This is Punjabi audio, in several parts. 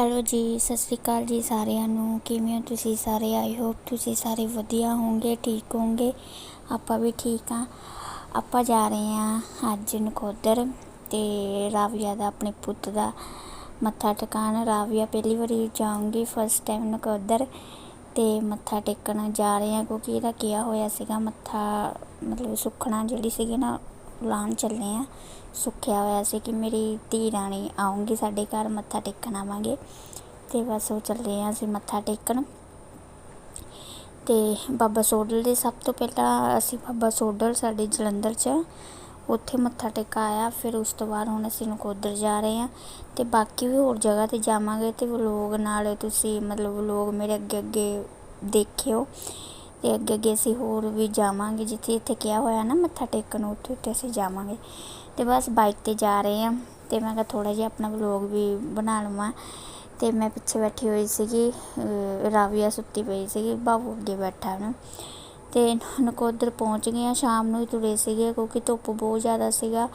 ਹੈਲੋ ਜੀ, ਸਤਿ ਸ਼੍ਰੀ ਅਕਾਲ ਜੀ ਸਾਰਿਆਂ ਨੂੰ। ਕਿਵੇਂ ਹੋ ਤੁਸੀਂ ਸਾਰੇ? ਆਈ ਹੋਪ ਤੁਸੀਂ ਸਾਰੇ ਵਧੀਆ ਹੋਵੋਗੇ, ਠੀਕ ਹੋਵੋਗੇ। ਆਪਾਂ ਵੀ ਠੀਕ ਆ ਆਪਾਂ ਜਾ ਰਹੇ ਆ ਅੱਜ ਨਕੋਦਰ ਤੇ ਰਾਵੀਆ ਦਾ, ਆਪਣੇ ਪੁੱਤ ਦਾ ਮੱਥਾ ਟਿਕਾਣ। ਰਾਵੀਆ, ਪਹਿਲੀ ਵਾਰੀ ਜਾਉਂਗੀ ਫਸਟ ਟਾਈਮ ਨਕੋਦਰ ਤੇ ਮੱਥਾ ਟੇਕਣ ਜਾ ਰਹੇ ਆ ਕਿਉਂਕਿ ਇਹਦਾ ਕਿਹਾ ਹੋਇਆ ਸੀਗਾ, ਮੱਥਾ ਮਤਲਬ ਸੁੱਖਣਾ ਜਿਹੜੀ ਸੀਗੀ ਨਾ ਲਾਉਣ ਚੱਲੇ ਆ ਸੁੱਖਿਆ ਹੋਇਆ ਸੀ ਕਿ ਮੇਰੀ ਧੀ ਰਾਣੀ ਆਉਂਗੀ ਸਾਡੇ ਘਰ ਮੱਥਾ ਟੇਕਣ ਆਵਾਂਗੇ। ਤੇ ਬਸ ਉਹ ਚੱਲੇ ਆ ਅਸੀਂ ਮੱਥਾ ਟੇਕਣ। ਤੇ ਬਾਬਾ ਸੋਡਲ ਦੇ ਸਭ ਤੋਂ ਪਹਿਲਾਂ ਅਸੀਂ ਬਾਬਾ ਸੋਡਲ ਸਾਡੇ ਜਲੰਧਰ 'ਚ ਉੱਥੇ ਮੱਥਾ ਟੇਕਾਇਆ ਫਿਰ ਉਸ ਤੋਂ ਬਾਅਦ ਹੁਣ ਅਸੀਂ ਨਕੋਦਰ ਜਾ ਰਹੇ ਹਾਂ। ਤੇ ਬਾਕੀ ਵੀ ਹੋਰ ਜਗ੍ਹਾ ਤੇ ਜਾਵਾਂਗੇ ਤੇ ਵਲੋਗ ਨਾਲ ਤੁਸੀਂ ਮਤਲਬ ਵਲੋਗ ਮੇਰੇ ਅੱਗੇ ਅੱਗੇ ਦੇਖਿਓ। ਤੇ ਅੱਗੇ ਅੱਗੇ ਅਸੀਂ ਹੋਰ ਵੀ ਜਾਵਾਂਗੇ, ਜਿੱਥੇ ਇੱਥੇ ਕਿਹਾ ਹੋਇਆ ਨਾ ਮੱਥਾ ਟੇਕਣ, ਉੱਥੇ ਉੱਥੇ ਅਸੀਂ ਜਾਵਾਂਗੇ। ਤੇ ਬਸ ਬਾਈਕ ਤੇ ਜਾ ਰਹੇ ਹਾਂ ਤੇ ਮੈਂ ਕਿਹਾ ਥੋੜਾ ਜਿਹਾ ਆਪਣਾ ਵਲੋਗ ਵੀ ਬਣਾ ਲਵਾਂ। ਤੇ ਮੈਂ ਪਿੱਛੇ ਬੈਠੀ ਹੋਈ ਸੀਗੀ ਰਾਵੀਆ ਸੁੱਤੀ ਪਈ ਸੀਗੀ, ਬਾਬੂ ਅੱਗੇ ਬੈਠਾ ਨਾ। ਤੇ ਨਕੋਦਰ ਪਹੁੰਚ ਗਏ ਆ ਸ਼ਾਮ ਨੂੰ ਹੀ ਤੁਰੇ ਸੀਗੇ ਕਿਉਂਕਿ ਧੁੱਪ ਬਹੁਤ ਜ਼ਿਆਦਾ ਸੀਗਾ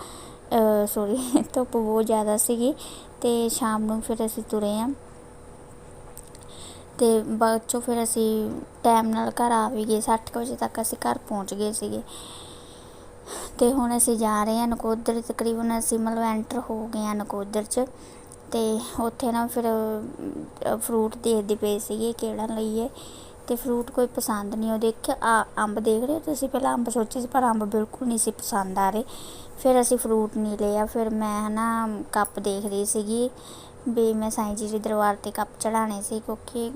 ਸੌਰੀ ਧੁੱਪ ਬਹੁਤ ਜ਼ਿਆਦਾ ਸੀਗੀ। ਤੇ ਸ਼ਾਮ ਨੂੰ ਫਿਰ ਅਸੀਂ ਤੁਰੇ ਆ ਅਤੇ ਬਾਅਦ ਚੋਂ ਫਿਰ ਅਸੀਂ ਟਾਈਮ ਨਾਲ ਘਰ ਆ ਵੀ ਗਏ, ਸੱਠ ਕੁ ਵਜੇ ਤੱਕ ਅਸੀਂ ਘਰ ਪਹੁੰਚ ਗਏ ਸੀਗੇ। ਅਤੇ ਹੁਣ ਅਸੀਂ ਜਾ ਰਹੇ ਹਾਂ ਨਕੋਦਰ, ਤਕਰੀਬਨ ਅਸੀਂ ਮਤਲਬ ਐਂਟਰ ਹੋ ਗਏ ਹਾਂ ਨਕੋਦਰ 'ਚ। ਅਤੇ ਉੱਥੇ ਨਾ ਫਿਰ ਫਰੂਟ ਦੇਖਦੇ ਪਏ ਸੀਗੇ ਕਿਹੜਾ ਲਈਏ। ਅਤੇ ਫਰੂਟ ਕੋਈ ਪਸੰਦ ਨਹੀਂ, ਉਹ ਦੇਖਿਆ ਆ, ਅੰਬ ਦੇਖ ਰਹੇ ਹੋ ਤੁਸੀਂ? ਪਹਿਲਾਂ ਅੰਬ ਸੋਚੇ ਸੀ, ਪਰ ਅੰਬ ਬਿਲਕੁਲ ਨਹੀਂ ਸੀ ਪਸੰਦ ਆ ਰਹੇ। ਫਿਰ ਅਸੀਂ ਫਰੂਟ ਨਹੀਂ ਲਿਆ, ਫਿਰ ਮੈਂ ਨਾ ਕੱਪ ਦੇਖ ਰਹੀ ਸੀਗੀ। ਵੀ ਮੈਂ ਸਾਈਂ ਜੀ ਦੇ ਦਰਬਾਰ ਤੇ ਕੱਪ ਚੜਾਣੇ ਸੀ ਕਿਉਂਕਿ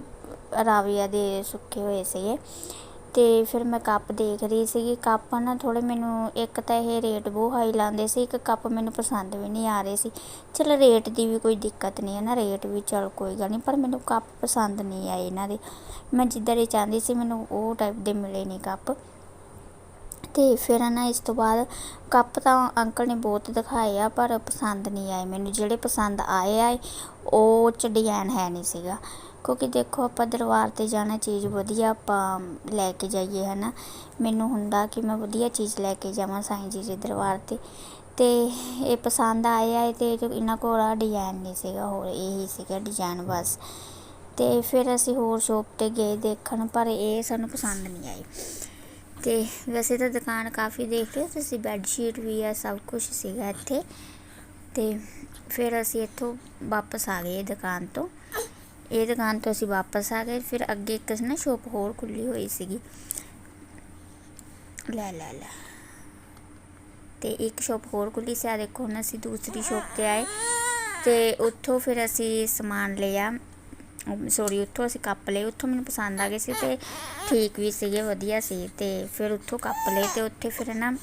ਰਾਵੀਆ ਦੇ ਸੁੱਕੇ ਹੋਏ ਸੀਗੇ। ਅਤੇ ਫਿਰ ਮੈਂ ਕੱਪ ਦੇਖ ਰਹੀ ਸੀਗੀ। ਕੱਪ ਨਾ ਥੋੜ੍ਹੇ ਮੈਨੂੰ, ਇੱਕ ਤਾਂ ਇਹ ਰੇਟ ਬਹੁਤ ਹਾਈ ਲਾਉਂਦੇ ਸੀ, ਇੱਕ ਕੱਪ ਮੈਨੂੰ ਪਸੰਦ ਵੀ ਨਹੀਂ ਆ ਰਹੇ ਸੀ। ਚਲ ਰੇਟ ਦੀ ਵੀ ਕੋਈ ਦਿੱਕਤ ਨਹੀਂ ਹੈ ਨਾ, ਰੇਟ ਵੀ ਚਲ ਕੋਈ ਗੱਲ ਨਹੀਂ, ਪਰ ਮੈਨੂੰ ਕੱਪ ਪਸੰਦ ਨਹੀਂ ਆਏ ਇਹਨਾਂ ਦੇ। ਮੈਂ ਜਿੱਦਾਂ ਦੇ ਚਾਹੁੰਦੀ ਸੀ ਮੈਨੂੰ ਉਹ ਟਾਈਪ ਦੇ ਮਿਲੇ ਨਹੀਂ ਕੱਪ। ਤੇ ਫਿਰ ਨਾ ਇਸ ਤੋਂ ਬਾਅਦ ਕੱਪ ਤਾਂ ਅੰਕਲ ਨੇ ਬਹੁਤ ਦਿਖਾਏ ਆ, ਪਰ ਪਸੰਦ ਨਹੀਂ ਆਏ ਮੈਨੂੰ। ਜਿਹੜੇ ਪਸੰਦ ਆਏ ਆ, ਉਹ ਚ ਡਿਜ਼ਾਈਨ ਹੈ ਨਹੀਂ ਸੀਗਾ। ਕਿਉਂਕਿ ਦੇਖੋ, ਆਪਾਂ ਦਰਬਾਰ ਤੇ ਜਾਣਾ ਚੀਜ਼ ਵਧੀਆ, ਆਪਾਂ ਲੈ ਕੇ ਜਾਈਏ, ਹਨਾ। ਮੈਨੂੰ ਹੁੰਦਾ ਕਿ ਮੈਂ ਵਧੀਆ ਚੀਜ਼ ਲੈ ਕੇ ਜਾਵਾਂ ਸਾਈਂ ਜੀ ਦੇ ਦਰਬਾਰ ਤੇ। ਤੇ ਇਹ ਪਸੰਦ ਆਇਆ ਹੈ ਤੇ ਇਹਨਾਂ ਕੋਲ ਆ, ਡਿਜ਼ਾਈਨ ਨਹੀਂ ਸੀਗਾ, ਹੋਰ ਇਹੀ ਸੀਗਾ ਡਿਜ਼ਾਈਨ ਬਸ। ਤੇ ਫਿਰ ਅਸੀਂ ਹੋਰ ਸ਼ੋਪ ਤੇ ਗਏ ਦੇਖਣ, ਪਰ ਇਹ ਸਾਨੂੰ ਪਸੰਦ ਨਹੀਂ ਆਈ ਤੇ ਵੈਸੇ ਤਾਂ ਦੁਕਾਨ ਕਾਫੀ ਦੇਖ ਰਹੇ ਤੁਸੀਂ ਬੈੱਡ ਸ਼ੀਟ ਵੀ ਆ, ਸਭ ਕੁਝ ਸੀਗਾ ਇੱਥੇ। ਤੇ ਫਿਰ ਅਸੀਂ ਇੱਥੋਂ ਵਾਪਸ ਆ ਗਏ ਦੁਕਾਨ ਤੋਂ। ਇਹ ਦੁਕਾਨ ਤੋਂ ਅਸੀਂ ਵਾਪਸ ਆ ਗਏ, ਫਿਰ ਅੱਗੇ ਇੱਕ ਨਾ ਸ਼ੋਪ ਹੋਰ ਖੁੱਲੀ ਹੋਈ ਸੀਗੀ। ਲੈ ਲੈ ਲੈ। ਤੇ ਇੱਕ ਸ਼ੋਪ ਹੋਰ ਖੁੱਲੀ ਸੀ ਆ ਦੇਖੋ ਹੁਣ ਅਸੀਂ ਦੂਸਰੀ ਸ਼ੋਪ ਤੇ ਆਏ। ਤੇ ਉੱਥੋਂ ਫਿਰ ਅਸੀਂ ਸਮਾਨ ਲਿਆ। ਸੌਰੀ, ਉੱਥੋਂ ਅਸੀਂ ਕੱਪ ਲਏ, ਉੱਥੋਂ ਮੈਨੂੰ ਪਸੰਦ ਆ ਗਏ ਸੀ ਤੇ ਠੀਕ ਵੀ ਸੀਗੇ, ਵਧੀਆ ਸੀ ਤੇ ਫਿਰ ਉੱਥੋਂ ਕੱਪ ਲਏ ਤੇ ਉੱਥੇ ਫਿਰ ਨਾ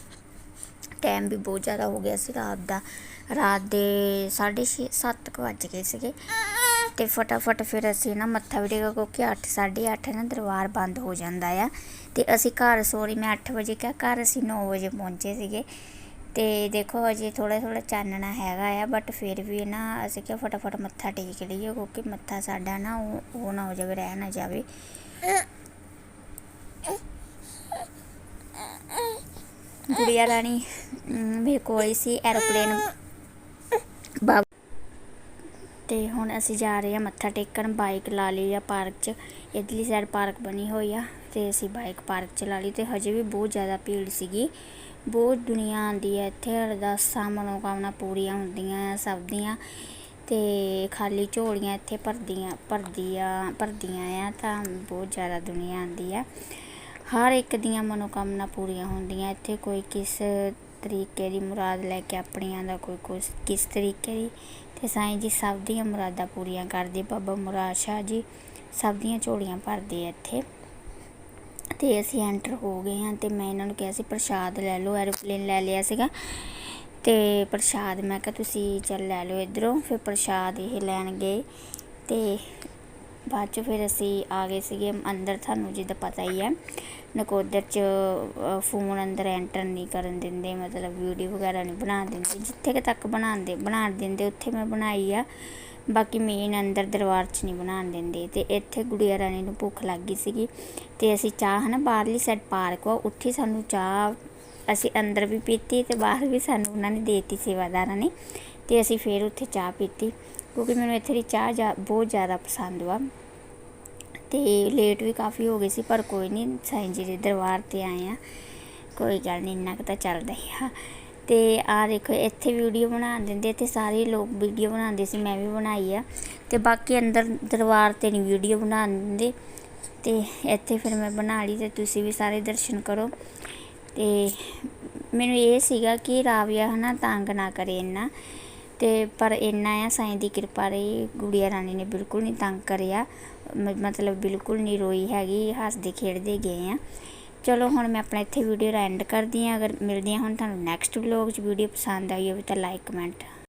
ਟਾਈਮ ਵੀ ਬਹੁਤ ਜ਼ਿਆਦਾ ਹੋ ਗਿਆ ਸੀ ਰਾਤ ਦਾ। ਰਾਤ ਦੇ 6:30 7 ਵੱਜ ਗਏ ਸੀਗੇ ਤੇ ਫਟਾਫਟ ਫਿਰ ਅਸੀਂ ਨਾ ਮੱਥਾ ਵੀ ਟੇਕਾ ਕਿਉਂਕਿ 8 8:30 ਨਾ ਦਰਬਾਰ ਬੰਦ ਹੋ ਜਾਂਦਾ ਆ ਤੇ ਅਸੀਂ ਘਰ ਸੋਰੀ ਮੈਂ 8 ਵਜੇ ਕਿਹਾ, ਘਰ ਅਸੀਂ 9 ਵਜੇ ਪਹੁੰਚੇ ਸੀਗੇ। ਤੇ ਦੇਖੋ ਅਜੇ ਥੋੜਾ ਥੋੜਾ ਚਾਨਣਾ ਹੈਗਾ ਆ ਬਟ ਫਿਰ ਵੀ ਨਾ ਅਸੀਂ ਕਿਹਾ ਫਟਾਫਟ ਮੱਥਾ ਟੇਕ ਲਈਏ, ਕਿਉਂਕਿ ਮੱਥਾ ਸਾਡਾ ਨਾ ਉਹ ਉਹ ਨਾ ਹੋ ਜਾਵੇ ਰਹਿ ਨਾ ਜਾਵੇ। ਗੁੜੀਆ ਰਾਣੀ ਮੇਰੇ ਕੋਲ ਹੀ ਸੀ ਐਰੋਪਲੇਨ। ਬਾਬ। ਤੇ ਹੁਣ ਅਸੀਂ ਜਾ ਰਹੇ ਹਾਂ ਮੱਥਾ ਟੇਕਣ, ਬਾਈਕ ਲਾ ਲਈ ਆ ਪਾਰਕ 'ਚ। ਇਧਰਲੀ ਸਾਈਡ ਪਾਰਕ ਬਣੀ ਹੋਈ ਆ, ਤੇ ਅਸੀਂ ਬਾਈਕ ਪਾਰਕ 'ਚ ਲਾ ਲਈ, ਤੇ ਹਜੇ ਵੀ ਬਹੁਤ ਜ਼ਿਆਦਾ ਭੀੜ ਸੀਗੀ। ਬਹੁਤ ਦੁਨੀਆ ਆਉਂਦੀ ਹੈ ਇੱਥੇ ਅਰਦਾਸਾਂ ਮਨੋਕਾਮਨਾ ਪੂਰੀਆਂ ਹੁੰਦੀਆਂ ਆ ਸਭ ਦੀਆਂ। ਅਤੇ ਖਾਲੀ ਝੋਲੀਆਂ ਇੱਥੇ ਭਰਦੀਆਂ ਭਰਦੀਆਂ ਭਰਦੀਆਂ ਆ ਤਾਂ ਬਹੁਤ ਜ਼ਿਆਦਾ ਦੁਨੀਆ ਆਉਂਦੀ ਆ। ਹਰ ਇੱਕ ਦੀਆਂ ਮਨੋਕਾਮਨਾ ਪੂਰੀਆਂ ਹੁੰਦੀਆਂ। ਇੱਥੇ ਕੋਈ ਕਿਸ ਤਰੀਕੇ ਦੀ ਮੁਰਾਦ ਲੈ ਕੇ ਆਪਣੀਆਂ ਦਾ ਕੋਈ ਕੁਛ ਕਿਸ ਤਰੀਕੇ ਦੀ? ਤੇ ਸਾਈਂ ਜੀ, ਸਭ ਦੀਆਂ ਮੁਰਾਦਾਂ ਪੂਰੀਆਂ ਕਰਦੇ। ਬਾਬਾ ਮੁਰਾਦ ਸ਼ਾਹ ਜੀ ਸਭ ਦੀਆਂ ਝੋਲੀਆਂ ਭਰਦੇ ਆ ਇੱਥੇ। ਤੇ ਅਸੀਂ ਐਂਟਰ ਹੋ ਗਏ ਹਾਂ ਤੇ ਮੈਂ ਇਹਨਾਂ ਨੂੰ ਕਿਹਾ ਸੀ, ਪ੍ਰਸ਼ਾਦ ਲੈ ਲਓ ਐਰੋਪਲੇਨ ਲੈ ਲਿਆ ਸੀਗਾ। ਤੇ ਪ੍ਰਸ਼ਾਦ ਮੈਂ ਕਿਹਾ, ਤੁਸੀਂ ਚੱਲ ਲੈ ਲਓ ਇਧਰੋਂ। ਫਿਰ ਪ੍ਰਸ਼ਾਦ ਇਹ ਲੈਣ ਗਏ ਤੇ ਬਾਅਦ ਚ ਫਿਰ ਅਸੀਂ ਆ ਗਏ ਸੀਗੇ, ਅੰਦਰ ਤੁਹਾਨੂੰ ਜਿੱਦਾਂ ਪਤਾ ਹੀ ਹੈ, ਨਕੋਦਰ ਚ ਫੋਨ ਅੰਦਰ ਐਂਟਰ ਨਹੀਂ ਕਰਨ ਦਿੰਦੇ, ਮਤਲਬ ਵੀਡੀਓ ਵਗੈਰਾ ਨਹੀਂ ਬਣਾਉਣ ਦਿੰਦੇ, ਜਿੱਥੇ ਤੱਕ ਬਣਾਉਂਦੇ ਬਣਾਉਣ ਦਿੰਦੇ, ਉੱਥੇ ਮੈਂ ਬਣਾਈ ਆ, ਬਾਕੀ ਮੇਨ ਅੰਦਰ ਦਰਬਾਰ 'ਚ ਨਹੀਂ ਬਣਾਉਣ ਦਿੰਦੇ, ਤੇ ਇੱਥੇ ਗੁੜੀਆ ਰਾਣੀ ਨੂੰ ਭੁੱਖ ਲੱਗ ਗਈ ਸੀਗੀ, ਤੇ ਅਸੀਂ ਚਾਹ ਹਨਾ ਬਾਹਰਲੀ ਸਾਈਡ ਪਾਰਕ ਵਾ, ਉੱਥੇ ਸਾਨੂੰ ਚਾਹ ਅਸੀਂ ਅੰਦਰ ਵੀ ਪੀਤੀ ਤੇ ਬਾਹਰ ਵੀ ਸਾਨੂੰ ਉਹਨਾਂ ਨੇ ਦੇਤੀ ਸੇਵਾਦਾਰਾਂ ਨੇ, ਤੇ ਅਸੀਂ ਫੇਰ ਉੱਥੇ ਚਾਹ ਪੀਤੀ। ਕਿਉਂਕਿ ਮੈਨੂੰ ਇੱਥੇ ਦੀ ਚਾਹ ਜਾ ਬਹੁਤ ਜ਼ਿਆਦਾ ਪਸੰਦ ਵਾ। ਤੇ ਲੇਟ ਵੀ ਕਾਫੀ ਹੋ ਗਈ ਸੀ, ਪਰ ਕੋਈ ਨਹੀਂ ਸਾਈਂ ਜੀ ਦੇ ਦਰਬਾਰ ਤੇ ਆਏ ਆ। ਕੋਈ ਗੱਲ ਨਹੀਂ ਇੰਨਾ ਕੁ ਤਾਂ ਚੱਲਦਾ ਹੀ ਆ। ਤੇ ਆ ਦੇਖੋ, ਇੱਥੇ ਵੀਡੀਓ ਬਣਾ ਦਿੰਦੇ ਤੇ ਸਾਰੇ ਲੋਕ ਵੀਡੀਓ ਬਣਾਉਂਦੇ ਸੀ, ਮੈਂ ਵੀ ਬਣਾਈ ਆ। ਤੇ ਬਾਕੀ ਅੰਦਰ ਦਰਬਾਰ ਤੇ ਨਹੀਂ ਵੀਡੀਓ ਬਣਾ ਦਿੰਦੇ। ਤੇ ਇੱਥੇ ਫਿਰ ਮੈਂ ਬਣਾ ਲਈ ਤੇ ਤੁਸੀਂ ਵੀ ਸਾਰੇ ਦਰਸ਼ਨ ਕਰੋ। ਤੇ ਮੈਨੂੰ ਇਹ ਸੀਗਾ ਕਿ ਰਾਵੀਆ ਹਨਾ ਤੰਗ ਨਾ ਕਰੇ ਇੰਨਾ। ਤੇ ਪਰ ਇੰਨਾ ਆ, ਸਾਈਂ ਦੀ ਕਿਰਪਾ ਰਹੀ, ਗੁੜੀਆ ਰਾਣੀ ਨੇ ਬਿਲਕੁਲ ਨਹੀਂ ਤੰਗ ਕਰਿਆ। ਮ- ਮਤਲਬ ਬਿਲਕੁਲ ਨਹੀਂ ਰੋਈ ਹੈਗੀ, ਹੱਸਦੇ ਖੇਡਦੇ ਗਏ ਆ। ਚਲੋ ਹੁਣ ਮੈਂ ਆਪਣਾ ਇੱਥੇ ਵੀਡੀਓ ਐਂਡ ਕਰਦੀ ਆ, ਅਗਰ ਮਿਲਦੀ ਹਾਂ ਹੁਣ ਤੁਹਾਨੂੰ ਨੈਕਸਟ ਵਲੌਗ 'ਚ ਵੀਡੀਓ ਪਸੰਦ ਆਈ ਹੋਵੇ ਤਾਂ ਲਾਈਕ ਕਮੈਂਟ